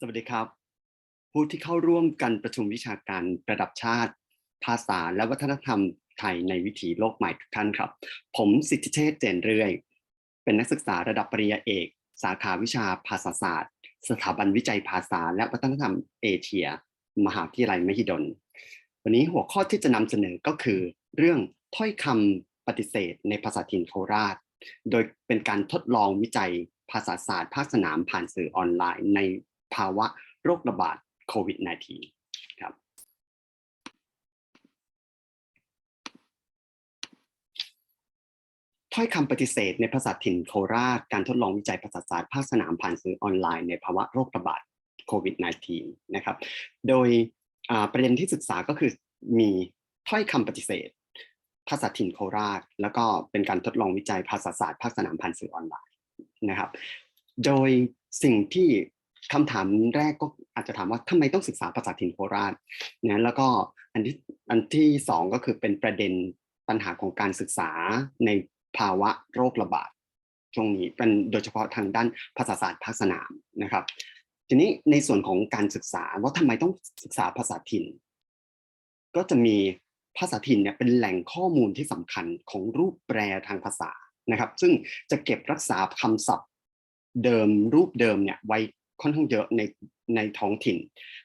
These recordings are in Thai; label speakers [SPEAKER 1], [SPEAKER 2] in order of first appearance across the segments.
[SPEAKER 1] สวัสดีครับ ผู้ที่เข้าร่วมกันประชุมวิชาการระดับชาติ ภาษาและวัฒนธรรมไทยในวิถีโลกใหม่ทุกท่านครับ ผมสิทธิเชษฐ์เจนเรื่อย เป็นนักศึกษาระดับปริญญาเอก สาขาวิชาภาษาศาสตร์ สถาบันวิจัยภาษาและวัฒนธรรมเอเชีย มหาวิทยาลัยมหิดล วันนี้หัวข้อที่จะนำเสนอก็คือ เรื่องถ้อยคำปฏิเสธ ในภาษาถิ่นโคราช โดยเป็นการทดลองวิจัยภาษาศาสตร์ภาคสนามผ่านสื่อออนไลน์ใน ภาวะโรคระบาดโควิด -19 ครับถ้อยคำปฏิเสธในภาษาถิ่นโคราช การทดลองวิจัยภาษาศาสตร์ภาคสนามผ่านสื่อออนไลน์ในภาวะโรคระบาดโควิด -19 นะครับ โดยประเด็นที่ศึกษาก็คือมีถ้อยคำปฏิเสธ ภาษาถิ่นโคราช แล้วก็เป็นการทดลองวิจัยภาษาศาสตร์ภาคสนามผ่านสื่อออนไลน์นะครับ โดยสิ่งที่ คำถามแรกก็อาจจะถามว่าทำไมต้องศึกษาภาษาถิ่นโคราชนะแล้วก็อันที่อันที่สองก็คือเป็นประเด็นปัญหาของการศึกษาในภาวะโรคระบาดช่วงนี้เป็นโดยเฉพาะทางด้านภาษาศาสตร์ภาคสนามนะครับ ทีนี้ในส่วนของการศึกษาว่าทำไมต้องศึกษาภาษาถิ่น ก็จะมีภาษาถิ่นเนี่ยเป็นแหล่งข้อมูลที่สำคัญของรูปแปรทางภาษานะครับ ซึ่งจะเก็บรักษาคำศัพท์เดิมรูปเดิมเนี่ยไว้ ค่อนข้างเยอะในในท้องถิ่น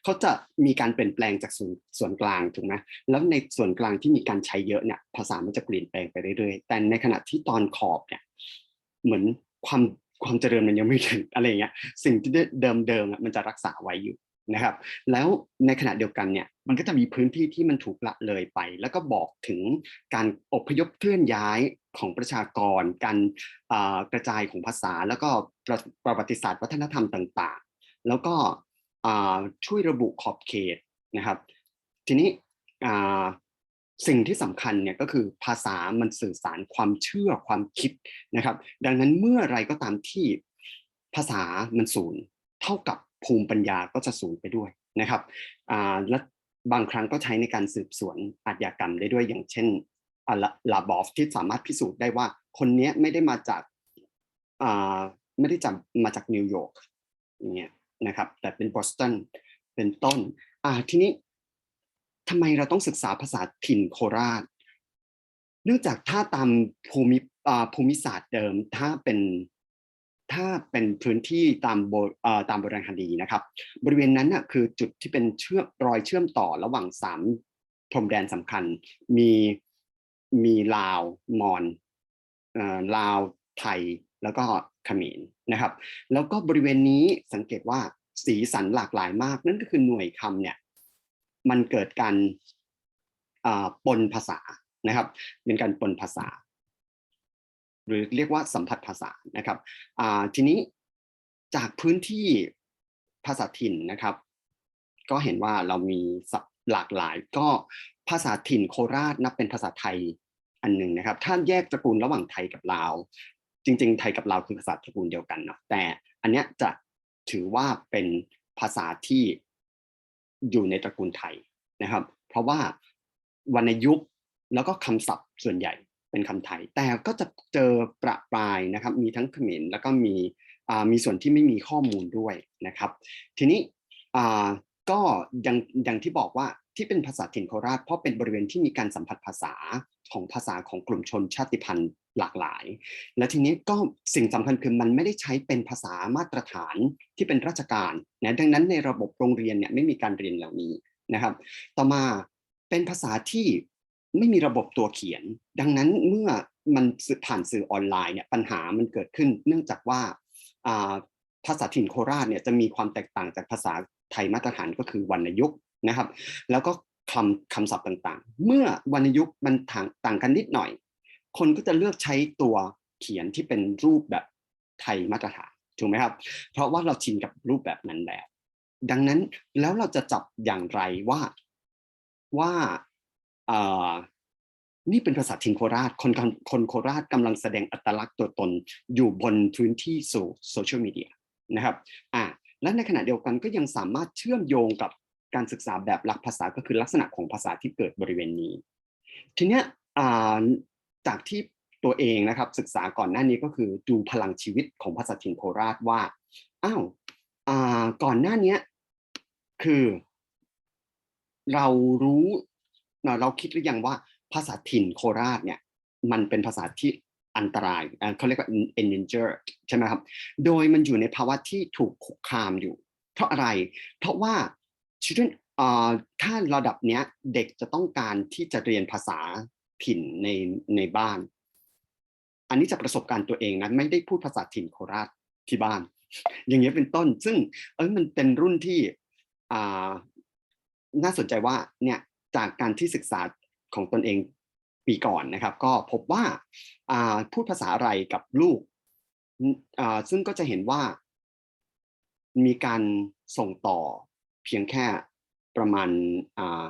[SPEAKER 1] เขาจะมีการเปลี่ยนแปลงจากส่วนส่วนกลางถูกไหมแล้วในส่วนกลางที่มีการใช้เยอะเนี่ยภาษามันจะเปลี่ยนแปลงไปเรื่อยๆ แต่ในขณะที่ตอนขอบเนี่ยเหมือนความความเจริญมันยังไม่ถึงอะไรเงี้ยสิ่งที่เดิมเดิมมันจะรักษาไว้อยู่นะครับ แล้วในขณะเดียวกันเนี่ยมันก็จะมีพื้นที่ที่มันถูกละเลยไป แล้วก็บอกถึงการอพยพเคลื่อนย้าย ของประชากร การกระจายของภาษา แล้วก็ประวัติศาสตร์วัฒนธรรมต่างๆ แล้วก็ช่วยระบุขอบเขตนะครับ ทีนี้สิ่งที่สำคัญเนี่ยก็คือภาษามันสื่อสารความเชื่อความคิดนะครับ ดังนั้นเมื่อไรก็ตามที่ภาษามันสูญเท่ากับภูมิปัญญาก็จะสูญไปด้วยนะครับและบางครั้งก็ใช้ในการสืบสวนอาชญากรรมได้ด้วยอย่างเช่น ลาบอฟที่สามารถพิสูจน์ได้ว่า คนนี้ไม่ได้มาจากไม่ได้จำมาจากนิวยอร์กอย่างเงี้ยนะครับ แต่เป็นบอสตันเป็นต้นอ่าทีนี้ทำไมเราต้องศึกษาภาษาถิ่นโคราช เนื่องจากถ้าตามภูมิภูมิศาสตร์เดิมถ้าเป็นถ้าเป็นพื้นที่ตามโบตามโบราณคดีนะครับ บริเวณนั้นน่ะคือจุดที่เป็นเชื่อมรอยเชื่อมต่อระหว่างสามพรมแดนสำคัญ มี มีลาวมอญลาวไทยแล้วก็เขมรนะครับ แล้วก็บริเวณนี้สังเกตว่าสีสันหลากหลายมาก นั่นก็คือหน่วยคำเนี่ยมันเกิดการปนภาษานะครับเป็นการปนภาษา หรือเรียกว่าสัมผัสภาษานะครับทีนี้จากพื้นที่ภาษาถิ่นนะครับ ก็เห็นว่าเรามีหลากหลาย ก็ภาษาถิ่นโคราชนับเป็นภาษาไทย อันหนึ่งนะครับ ถ้าแยกตระกูลระหว่างไทยกับลาว จริง ๆ ไทยกับลาวคือภาษาตระกูลเดียวกันเนาะแต่อันเนี้ยจะถือว่าเป็นภาษาที่อยู่ในตระกูลไทยนะครับ เพราะว่าวรรณยุกต์แล้วก็คำศัพท์ส่วนใหญ่เป็นคำไทย แต่ก็จะเจอประปรายนะครับ มีทั้งเขมรแล้วก็มีมีส่วนที่ไม่มีข้อมูลด้วยนะครับ ทีนี้ก็ยังยังที่บอกว่าที่เป็นภาษาถิ่นโคราชเพราะเป็นบริเวณที่มีการสัมผัสภาษาของภาษาของกลุ่มชนชาติพันธุ์หลากหลาย และทีนี้ก็สิ่งสำคัญคือมันไม่ได้ใช้เป็นภาษามาตรฐานที่เป็นราชการนะดังนั้นในระบบโรงเรียนเนี่ยไม่มีการเรียนเหล่านี้นะครับ ต่อมาเป็นภาษาที่ไม่มีระบบตัวเขียน ดังนั้นเมื่อมันผ่านสื่อออนไลน์เนี่ยปัญหามันเกิดขึ้น เนื่องจากว่าภาษาถิ่นโคราชเนี่ยจะมีความแตกต่างจากภาษาไทยมาตรฐานก็คือวรรณยุกต์นะครับ แล้วก็ คำคำศัพท์ต่างๆ เมื่อวรรณยุกต์มันต่างกันนิดหน่อย คนก็จะเลือกใช้ตัวเขียนที่เป็นรูปแบบไทยมาตรฐานถูกไหมครับ เพราะว่าเราชินกับรูปแบบนั้นแล้ว ดังนั้นแล้วเราจะจับอย่างไรว่าว่านี่เป็นภาษาทินโคราชคนคนโคราชกำลังแสดงอัตลักษณ์ตัวตนอยู่บนพื้นที่โซเชียลมีเดียนะครับอ่าและในขณะเดียวกันก็ยังสามารถเชื่อมโยงกับ การศึกษาแบบหลักภาษาก็คือลักษณะของภาษาที่เกิดบริเวณนี้ ทีเนี้ยจากที่ตัวเองนะครับศึกษาก่อนหน้านี้ก็คือดูพลังชีวิตของภาษาถิ่นโคราชว่าอ้าวก่อนหน้านี้คือ เรารู้เราคิดหรือยังว่าภาษาถิ่นโคราชเนี่ยมันเป็นภาษาที่อันตรายเขาเรียกว่า endangered ใช่ไหมครับ โดยมันอยู่ในภาวะที่ถูกคุกคามอยู่ เพราะอะไร เพราะว่า children อ่าถ้าระดับเนี้ยเด็กจะต้องการที่จะเรียนภาษาถิ่นในในบ้าน อันนี้จากประสบการณ์ตัวเองนะไม่ได้พูดภาษาถิ่นโคราชที่บ้าน อย่างเงี้ยเป็นต้น ซึ่งเอ้ยมันเป็นรุ่นที่อ่าน่าสนใจว่าเนี่ยจากการที่ศึกษาของตนเองปีก่อนนะครับ ก็พบว่าอ่าพูดภาษาอะไรกับลูกอ่าซึ่งก็จะเห็นว่ามีการส่งต่อ เพียงแค่ประมาณอ่า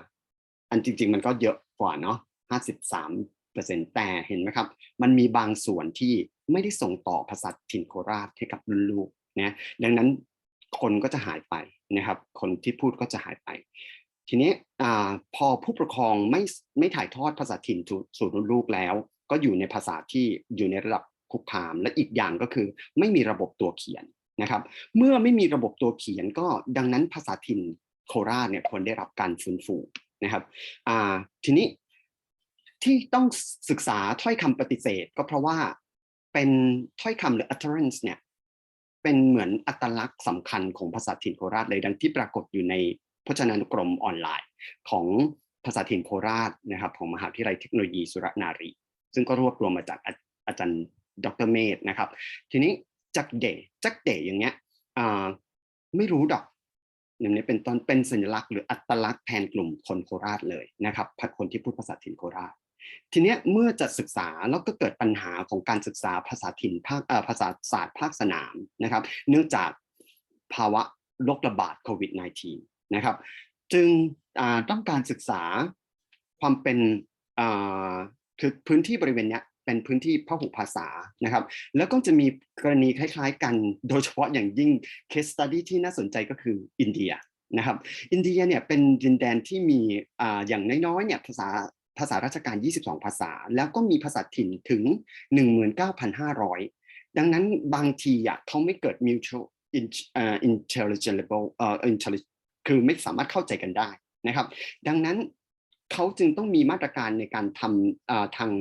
[SPEAKER 1] อันจริง ๆ มันก็เยอะกว่าเนาะห้าสิบสามเปอร์เซ็นแต่เห็นไหมครับ มันมีบางส่วนที่ไม่ได้ส่งต่อภาษาถิ่นโคราชให้กับลูกนะดังนั้นคนก็จะหายไปนะครับ คนที่พูดก็จะหายไป ทีนี้อพอผู้ปกครองไม่ไม่ถ่ายทอดภาษาถิ่นสู่สู่ลูกแล้ว ก็อยู่ในภาษาที่อยู่ในระดับคุกคาม และอีกอย่างก็คือ ไม่มีระบบตัวเขียน นะครับ เมื่อไม่มีระบบตัวเขียนก็ดังนั้นภาษาถิ่นโคราชเนี่ยควรได้รับการฟื้นฟูนะครับทีนี้ที่ต้องศึกษาถ้อยคำปฏิเสธ ก็เพราะว่าเป็นถ้อยคำหรือ utterance เนี่ยเป็นเหมือนอัตลักษณ์สำคัญของภาษาถิ่นโคราชเลยดังที่ปรากฏอยู่ในพจนานุกรมออนไลน์ของภาษาถิ่นโคราชนะครับของมหาวิทยาลัยเทคโนโลยีสุรนารี ซึ่งก็รวบรวมมาจากอาอาจารย์ดรเมธนะครับ ทีนี้ จักเดจักเดอย่างเงี้ยไม่รู้ดอกอย่างนี้เป็นต้นเป็นสัญลักษณ์หรืออัตลักษณ์แทนกลุ่มคนโคราชเลยนะครับคนที่พูดภาษาถิ่นโคราช ทีเนี้ยเมื่อจะศึกษาแล้วก็เกิดปัญหาของการศึกษาภาษาถิ่นภาคภาษาศาสตร์ภาคสนามนะครับ เนื่องจากภาวะโรคระบาดโควิด -19 นะครับ จึงต้องการศึกษาความเป็นคือพื้นที่บริเวณเนี้ย เป็นพื้นที่พหุภาษานะครับ แล้วก็จะมีกรณีคล้าย ๆ กันโดยเฉพาะอย่างยิ่ง case study ที่น่าสนใจก็คืออินเดียนะครับ อินเดียเนี่ยเป็นดินแดนที่มีอย่างน้อยๆเนี่ยภาษาภาษาราชการ 22 ภาษา แล้วก็มีภาษาถิ่นถึง 19,500 ดังนั้นบางทีอะเขาไม่เกิด mutual intelligible เอ่อ intelligible คือไม่สามารถเข้าใจกันได้นะครับ ดังนั้นเขาจึงต้องมีมาตรการในการทำทาง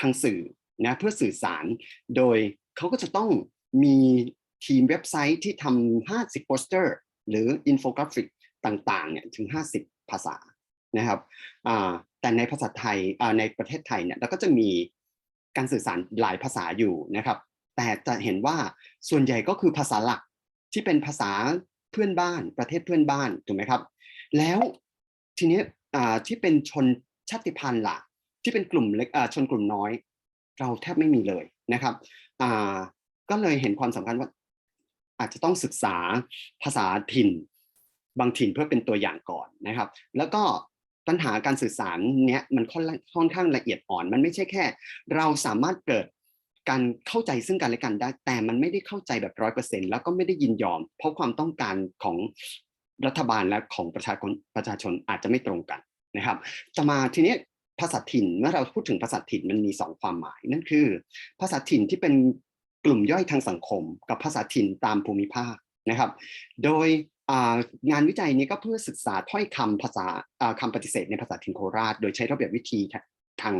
[SPEAKER 1] ทางสื่อนะเพื่อสื่อสาร โดยเขาก็จะต้องมีทีมเว็บไซต์ที่ทำ50โปสเตอร์หรืออินโฟกราฟิกต่างๆเนี่ยถึง 50 ภาษานะครับแต่ในภาษาไทยในประเทศไทยเนี่ยเราก็จะมีการสื่อสารหลายภาษาอยู่นะครับ แต่จะเห็นว่าส่วนใหญ่ก็คือภาษาหลักที่เป็นภาษาเพื่อนบ้าน ประเทศเพื่อนบ้านถูกไหมครับ แล้วทีนี้ที่เป็นชนชาติพันธุ์ล่ะ ที่เป็นกลุ่มเล็กชนกลุ่มน้อย เราแทบไม่มีเลยนะครับก็เลยเห็นความสำคัญว่า อาจจะต้องศึกษาภาษาถิ่น บางถิ่นเพื่อเป็นตัวอย่างก่อนนะครับ แล้วก็ปัญหาการสื่อสารเนี้ยมันค่อนข้างละเอียดอ่อน มันไม่ใช่แค่ เราสามารถเกิดการเข้าใจซึ่งกันและกันได้ แต่มันไม่ได้เข้าใจแบบร้อยเปอร์เซ็นแล้วก็ไม่ได้ยินยอม เพราะความต้องการของรัฐบาลและของประชาชนประชาชนอาจจะไม่ตรงกันนะครับ จะมาทีนี้ ภาษาถิ่นเมื่อเราพูดถึงภาษาถิ่นมันมีสองความหมาย นั่นคือ ภาษาถิ่นที่เป็นกลุ่มย่อยทางสังคม กับภาษาถิ่นตามภูมิภาคนะครับ โดยงานวิจัยนี้ก็เพื่อศึกษาถ้อยคำภาษาคำปฏิเสธในภาษาถิ่นโคราช โดยใช้ระเบียบวิธีทาง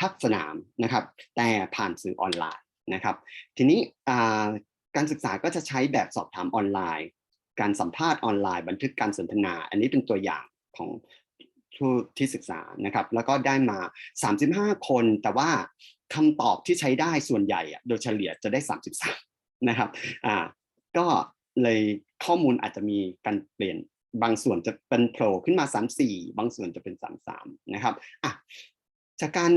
[SPEAKER 1] ภาคสนามนะครับ แต่ผ่านสื่อออนไลน์นะครับ ทีนี้การศึกษาก็จะใช้แบบสอบถามออนไลน์ การสัมภาษณ์ออนไลน์ บันทึกการสนทนา อันนี้เป็นตัวอย่างของ ผู้ที่ศึกษานะครับแล้วก็ได้มา 35 คน แต่ว่าคำตอบที่ใช้ได้ส่วนใหญ่โดยเฉลี่ยจะได้ 33 นะครับอ่าก็เลยข้อมูลอาจจะมีการเปลี่ยนบางส่วนจะเป็นโผล่ขึ้นมา 34 บางส่วนจะเป็น 33 นะครับอะจากการ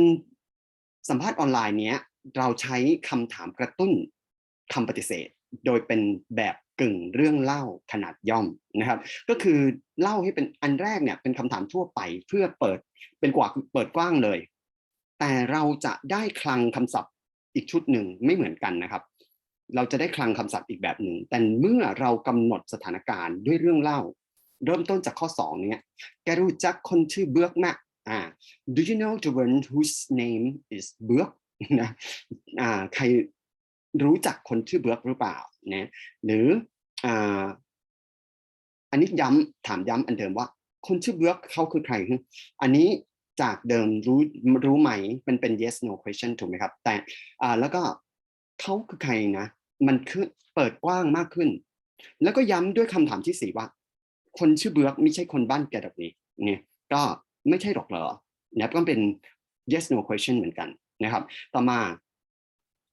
[SPEAKER 1] สัมภาษณ์ออนไลน์เนี้ยเราใช้คำถามกระตุ้นคำปฏิเสธ โดยเป็นแบบ กึ่งเรื่องเล่าขนาดย่อมนะครับ ก็คือเล่าให้เป็นอันแรกเนี่ยเป็นคำถามทั่วไปเพื่อเปิดเป็นกว่าเปิดกว้างเลย แต่เราจะได้คลังคำศัพท์อีกชุดหนึ่งไม่เหมือนกันนะครับ เราจะได้คลังคำศัพท์อีกแบบหนึ่งแต่เมื่อเรากำหนดสถานการณ์ด้วยเรื่องเล่า เริ่มต้นจากข้อ2เนี่ยแกรู้จักคนชื่อเบือกไหมอ่า do you know the one whose name is เบือกนะอ่าใครรู้จักคนชื่อเบือกหรือเปล่า นะหรืออันนี้ย้ำถามย้ำอันเดิมว่า คนชื่อเบือกเขาคือใคร อันนี้จากเดิมรู้รู้ไหมมันเป็น yes no question ถูกไหมครับ แต่อ่าแล้วก็เขาคือใครนะ มันคือเปิดกว้างมากขึ้น แล้วก็ย้ำด้วยคำถามที่สี่ว่า คนชื่อเบือกไม่ใช่คนบ้านแกดอกนี้เนี่ยก็ไม่ใช่หรอกเหรอนะก็เป็น yes no question เหมือนกันนะครับ ต่อมา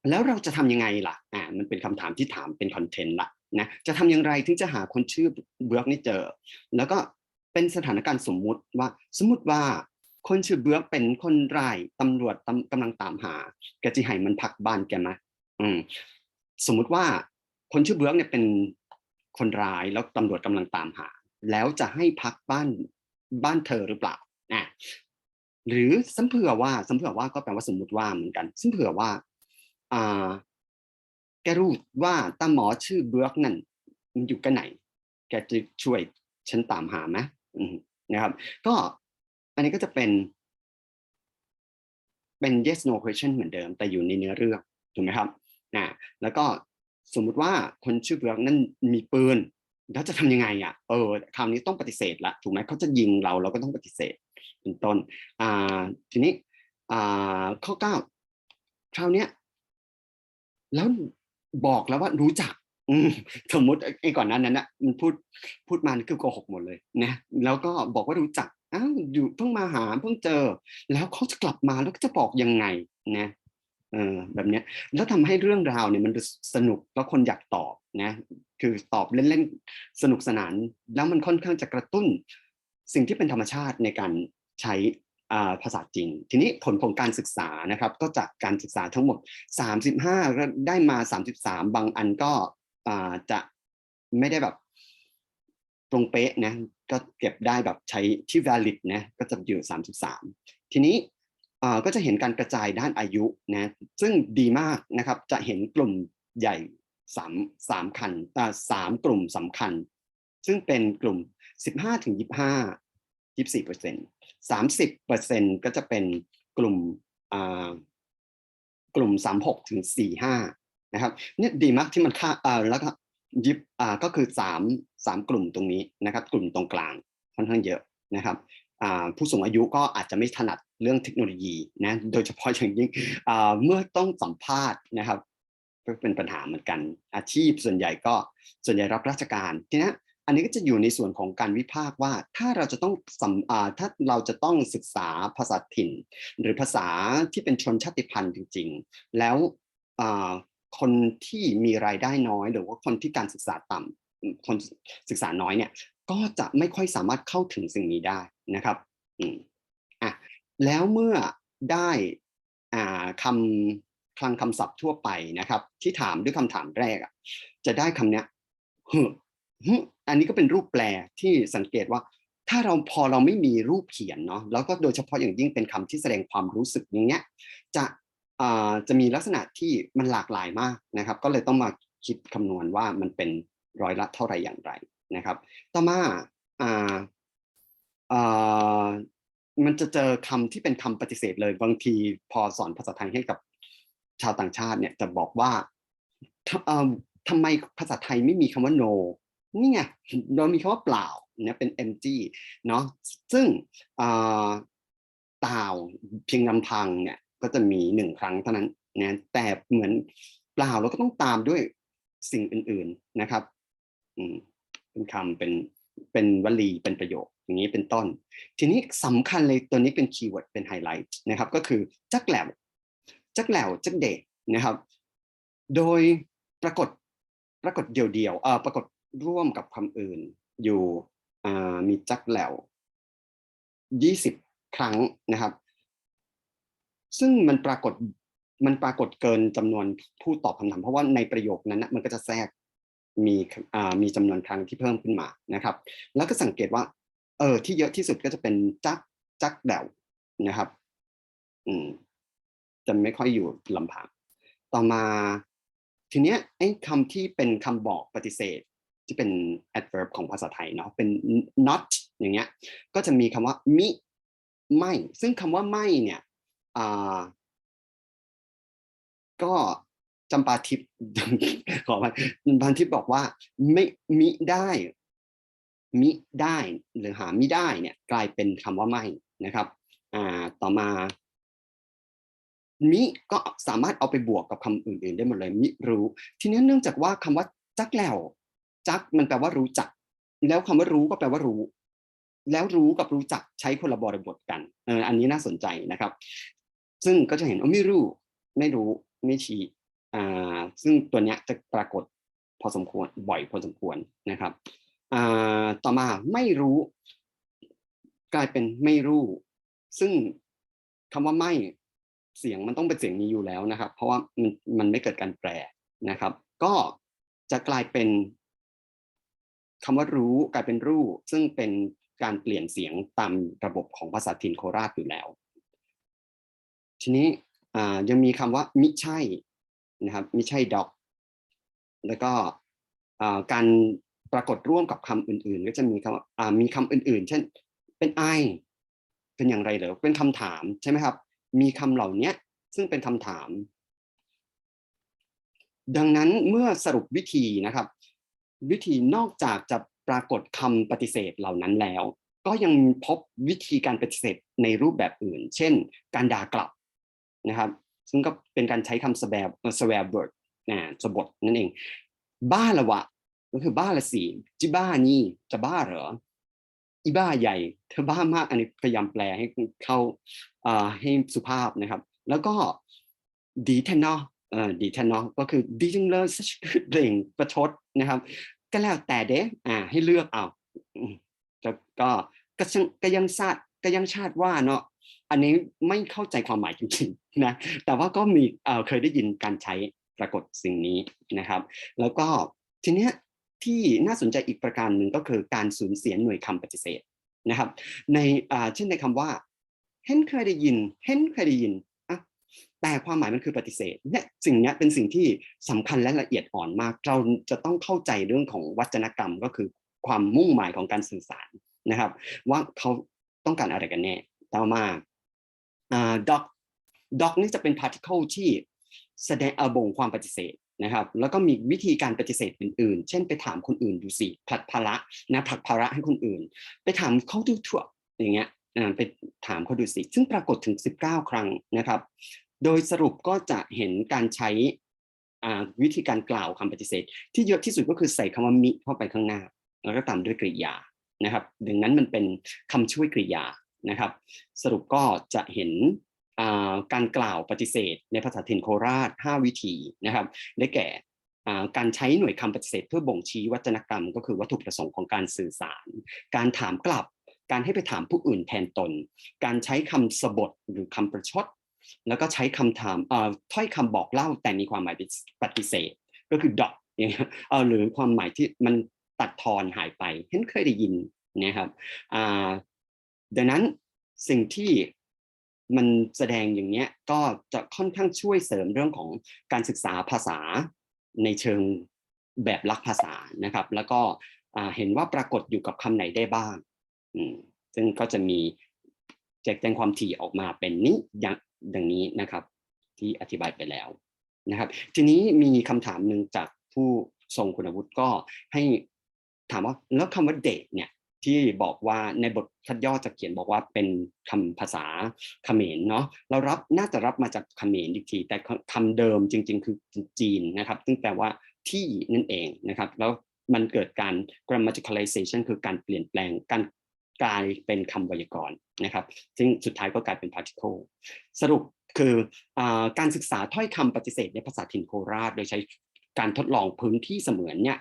[SPEAKER 1] แล้วเราจะทำยังไงล่ะอ่ามันเป็นคำถามที่ถามเป็นคอนเทนต์ละนะจะทำอย่างไรถึงจะหาคนชื่อเบือกนี่เจอ แล้วก็เป็นสถานการณ์สมมุติว่า สมมติว่าคนชื่อเบือกเป็นคนร้ายตำรวจกำลังตามหาแกจะให้มันพักบ้านแกไหมอืมสมมุติว่าคนชื่อเบือกเนี่ยเป็นคนร้ายแล้วตำรวจกำลังตามหา แล้วจะให้พักบ้านบ้านเธอหรือเปล่าอะหรือสัมเผื่อว่าสัมเผื่อว่าก็แปลว่าสมมติว่าเหมือนกันสัมเผื่อว่า อ่าแกรู้ว่าตาหมอชื่อเบือกนั่นมันอยู่กันไหน แกจะช่วยฉันตามหาไหมนะครับ ก็อันนี้ก็จะเป็น เป็น yes no question เหมือนเดิม แต่อยู่ในเนื้อเรื่องถูกไหมครับนะแล้วก็สมมุติว่าคนชื่อเบือกนั่นมีปืนแล้วจะทำยังไงอะ เออ คราวนี้ต้องปฏิเสธละ ถูกไหมเขาจะยิงเรา เราก็ต้องปฏิเสธ เป็นต้น อ่า ทีนี้ อ่า ข้อเก้าคราวเนี้ย แล้วบอกแล้วว่ารู้จักสมมติไอ้ก่อนนั้นนั้นนะมันพูดพูดมาคือโกหกหมดเลยนะแล้วก็บอกว่ารู้จักอ้าวอยู่เพิ่งมาหาเพิ่งเจอ แล้วเขาจะกลับมาแล้วจะบอกยังไงนะเออแบบเนี้ยแล้วทำให้เรื่องราวเนี่ยมันสนุกแล้วคนอยากตอบนะคือตอบเล่นๆสนุกสนาน แล้วมันค่อนข้างจะกระตุ้น สิ่งที่เป็นธรรมชาติในการใช้ ภาษาจีนทีนี้ผลของการศึกษานะครับ ก็จากการศึกษาทั้งหมด 35 ได้มา 33 บางอันก็จะไม่ได้แบบตรงเป๊ะนะก็เก็บได้แบบใช้ที่ valid นะก็จะอยู่ 33 ทีนี้ก็จะเห็นการกระจายด้านอายุนะซึ่งดีมากนะครับจะเห็นกลุ่มใหญ่สามสามคันสามกลุ่มสำคัญ ซึ่งเป็นกลุ่ม 15ถึง 25 24เปอร์เซ็นต์30เปอร์เซ็นต์ก็จะเป็นกลุ่มกลุ่ม36ถึง45นะครับเนี่ยดีมากที่มันค่าแล้วก็ยิบก็คือ3 3กลุ่มตรงนี้นะครับ กลุ่มตรงกลางค่อนข้างเยอะนะครับผู้สูงอายุก็อาจจะไม่ถนัดเรื่องเทคโนโลยีนะโดยเฉพาะอย่างยิ่งเมื่อต้องสัมภาษณ์นะครับก็เป็นปัญหาเหมือนกันอาชีพส่วนใหญ่ก็ส่วนใหญ่รับราชการทีนี้ อันนี้ก็จะอยู่ในส่วนของการวิพากษ์ว่าถ้าเราจะต้องสัมถ้าเราจะต้องศึกษาภาษาถิ่น หรือภาษาที่เป็นชนชาติพันธุ์จริง ๆ แล้วคนที่มีรายได้น้อย หรือว่าคนที่การศึกษาต่ำคนศึกษาน้อยเนี่ยก็จะไม่ค่อยสามารถเข้าถึงสิ่งนี้ได้นะครับอืมอะแล้วเมื่อได้อ่าคำคลังคำศัพท์ทั่วไปนะครับ ที่ถามด้วยคำถามแรกอะจะได้คำเนี้ยฮึอั อันนี้ก็เป็นรูปแปลที่สังเกตว่า ถ้าเราพอเราไม่มีรูปเขียนเนาะแล้วก็โดยเฉพาะอย่างยิ่งเป็นคำที่แสดงความรู้สึกอย่างเงี้ยจะจะมีลักษณะที่มันหลากหลายมากนะครับ ก็เลยต้องมาคิดคำนวณว่ามันเป็นร้อยละเท่าไรอย่างไรนะครับ ต่อมาอ่าอ่ามันจะเจอคำที่เป็นคำปฏิเสธเลยบางทีพอสอนภาษาไทยให้กับชาวต่างชาติเนี่ยจะบอกว่าทำไมภาษาไทยไม่มีคำว่า no นี่ไงเรามีคำว่าเปล่าเนี่ยเป็น empty เนาะซึ่งตาวเพียงลำพังเนี่ยก็จะมีหนึ่งครั้งเท่านั้นนะแต่เหมือนเปล่าเราก็ต้องตามด้วยสิ่งอื่น ๆนะครับเป็นคำเป็นเป็นวลีเป็นประโยคอย่างนี้เป็นต้น ทีนี้สำคัญเลยตัวนี้เป็นคีย์เวิร์ดเป็นไฮไลท์นะครับ ก็คือจักแหลวจักแหลวจักเดกนะครับ โดยปรากฏปรากฏเดียวๆเอ่อปรากฏ ร่วมกับคำอื่น อยู่มีจักแหลวยี่สิบครั้งนะครับ ซึ่งมันปรากฏมันปรากฏเกินจำนวนผู้ตอบคำถามเพราะว่าในประโยคนั้นนะมันก็จะแทรกมีมีจำนวนครั้งที่เพิ่มขึ้นมานะครับ แล้วก็สังเกตว่า เออที่เยอะที่สุดก็จะเป็นจักจักแดวนะครับ อืมจะไม่ค่อยอยู่ลำพังต่อมา ทีเนี้ยไอ้คำที่เป็นคำบอกปฏิเสธ ที่เป็น adverb ของภาษาไทยเนาะเป็น not อย่างเงี้ยก็จะมีคำว่ามิไม่ ซึ่งคำว่าไม่เนี่ยอ่าก็จำปาทิพย์ขอไปจำปาทิพย์บอกว่าไม่มิได้มิได้หรือหามิได้เนี่ยกลายเป็นคำว่าไม่นะครับอ่าต่อมามิก็สามารถเอาไปบวกกับคำอื่นๆได้หมดเลยมิรู้ ทีนี้เนื่องจากว่าคำว่าจักแล้ว จักมันแปลว่ารู้จัก แล้วคำว่ารู้ก็แปลว่ารู้ แล้วรู้กับรู้จักใช้คนละบริบทกันเอออันนี้น่าสนใจนะครับ ซึ่งก็จะเห็นว่าไม่รู้ ไม่รู้ไม่ชี้อ่าซึ่งตัวเนี้ยจะปรากฏพอสมควรบ่อยพอสมควรนะครับอ่าต่อมาไม่รู้ กลายเป็นไม่รู้ ซึ่งคำว่าไม่เสียงมันต้องเป็นเสียงนี้อยู่แล้วนะครับ เพราะว่ามันมันไม่เกิดการแปลนะครับ ก็จะกลายเป็น คำว่ารู้กลายเป็นรู้ ซึ่งเป็นการเปลี่ยนเสียงตามระบบของภาษาถิ่นโคราชอยู่แล้ว ทีนี้ยังมีคำว่ามิใช่นะครับมิใช่ดอก แล้วก็การปรากฏร่วมกับคำอื่นๆ ก็จะมีคำมีคำอื่นๆ เช่น เป็นไอเป็นอย่างไรเหรอเป็นคำถามใช่ไหมครับ มีคำเหล่านี้ซึ่งเป็นคำถาม ดังนั้นเมื่อสรุปวิธีนะครับ วิธีนอกจากจะปรากฏคำปฏิเสธเหล่านั้นแล้ว ก็ยังพบวิธีการปฏิเสธในรูปแบบอื่น เช่น การด่ากลับนะครับ ซึ่งก็เป็นการใช้คำสแวร์สแวร์เบิร์ดนะสบทนั่นเอง บ้าละวะ ก็คือบ้าละสิจิบ้านี่จะบ้าเหรออีบ้าใหญ่เธอบ้ามาก อันนี้พยายามแปลให้เข้าให้สุภาพนะครับ แล้วก็ดีแทนเนาะดีแทนเนาะก็คือดีจังเลยสักเร่งประชดนะครับ ก็แล้วแต่เด้อ่าให้เลือกเอาก็ก็ก็ยังก็ยังชาติก็ยังชาติว่าเนาะอันนี้ไม่เข้าใจความหมายจริงๆนะแต่ว่าก็มีเอ่อเคยได้ยินการใช้ปรากฏสิ่งนี้นะครับ แล้วก็ทีเนี้ยที่น่าสนใจอีกประการหนึ่งก็คือการสูญเสียหน่วยคำปฏิเสธนะครับ ในอ่าเช่นในคำว่าเห็นเคยได้ยินเห็นเคยได้ยิน แต่ความหมายมันคือปฏิเสธเนี่ยสิ่งนี้เป็นสิ่งที่สำคัญและละเอียดอ่อนมาก เราจะต้องเข้าใจเรื่องของวัจนกรรมก็คือความมุ่งหมายของการสื่อสารนะครับ ว่าเขาต้องการอะไรกันแน่ต่อมาอ่า doc doc นี่จะเป็น particle ที่แสดงอาบ่งความปฏิเสธนะครับแล้วก็มีวิธีการปฏิเสธอื่นๆ เช่นไปถามคนอื่นดูสิผลัดภาระนะผลักภาระให้คนอื่น ไปถามเขาดูทั่วอย่างเงี้ยไปถามเขาดูสิซึ่งปรากฏถึง 19 ครั้งนะครับ โดยสรุปก็จะเห็นการใช้วิธีการกล่าวคำปฏิเสธ ที่เยอะที่สุดก็คือใส่คำว่ามิเข้าไปข้างหน้า แล้วก็ตามด้วยกริยานะครับดังนั้นมันเป็นคำช่วยกริยานะครับ สรุปก็จะเห็นการกล่าวปฏิเสธ ในภาษาถิ่นโคราช 5 วิธีนะครับ ได้แก่การใช้หน่วยคำปฏิเสธ เพื่อบ่งชี้วัจนกรรม ก็คือวัตถุประสงค์ของการสื่อสาร การถามกลับ การให้ไปถามผู้อื่นแทนตน การใช้คำสบทหรือคำประชด แล้วก็ใช้คำถามถ้อยคำบอกเล่าแต่มีความหมายปฏิเสธ ก็คือดอกอย่างเงี้ยหรือความหมายที่มันตัดทอนหายไปเห็นเคยได้ยินนะครับดังนั้นสิ่งที่มันแสดงอย่างเนี้ยก็จะค่อนข้างช่วยเสริมเรื่องของการศึกษาภาษาในเชิงแบบลักภาษานะครับ แล้วก็เห็นว่าปรากฏอยู่กับคำไหนได้บ้างซึ่งก็จะมีแจกแจงความถี่ออกมาเป็นนี้อย่าง ดังนี้นะครับที่อธิบายไปแล้วนะครับ ทีนี้มีคำถามหนึ่งจากผู้ทรงคุณวุฒิก็ให้ถามว่าแล้วคำว่าเด็กเนี่ยที่บอกว่าในบทคัดย่อจะเขียนบอกว่าเป็นคำภาษาเขมรเนาะเรารับน่าจะรับมาจากเขมรอีกที แต่คำเดิมจริง ๆ คือจีนนะครับ ซึ่งแปลว่าที่นั่นเองนะครับ แล้วมันเกิดการ grammaticalization คือการเปลี่ยนแปลงการ กลายเป็นคำไวยากรณ์นะครับ ซึ่งสุดท้ายก็กลายเป็น particle สรุปคืออการศึกษาถ้อยคำปฏิเสธในภาษาถิ่นโคราช โดยใช้การทดลองพื้นที่เสมือนเนี่ย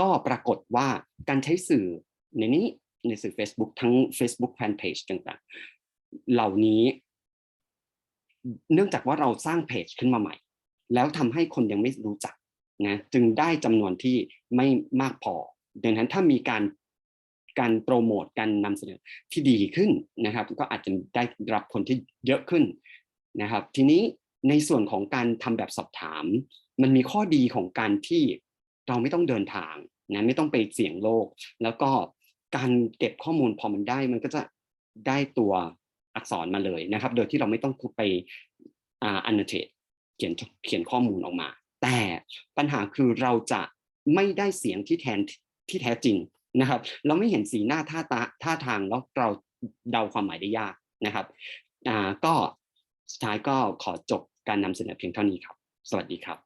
[SPEAKER 1] ก็ปรากฏว่าการใช้สื่อในนี้ในสื่อ Facebook ทั้ง Facebook Fanpage ต่างๆ เหล่านี้ เนื่องจากว่าเราสร้างเพจขึ้นมาใหม่ แล้วทำให้คนยังไม่รู้จักนะจึงได้จำนวนที่ไม่มากพอดังนั้นถ้ามีการ การโปรโมทการนำเสนอที่ดีขึ้นนะครับ ก็อาจจะได้รับคนที่เยอะขึ้นนะครับ ทีนี้ในส่วนของการทำแบบสอบถาม มันมีข้อดีของการที่เราไม่ต้องเดินทางนะไม่ต้องไปเสี่ยงโลก แล้วก็การเก็บข้อมูลพอมันได้ มันก็จะได้ตัวอักษรมาเลยนะครับ โดยที่เราไม่ต้องไปอ่า annotate เขียนเขียนข้อมูลออกมา แต่ปัญหาคือเราจะไม่ได้เสียงที่แทนที่แท้จริง นะครับ เราไม่เห็นสีหน้าท่าตาท่าทางแล้วเราเดาความหมายได้ยากนะครับอ่าก็สุดท้ายก็ขอจบการนำเสนอเพียงเท่านี้ครับ สวัสดีครับ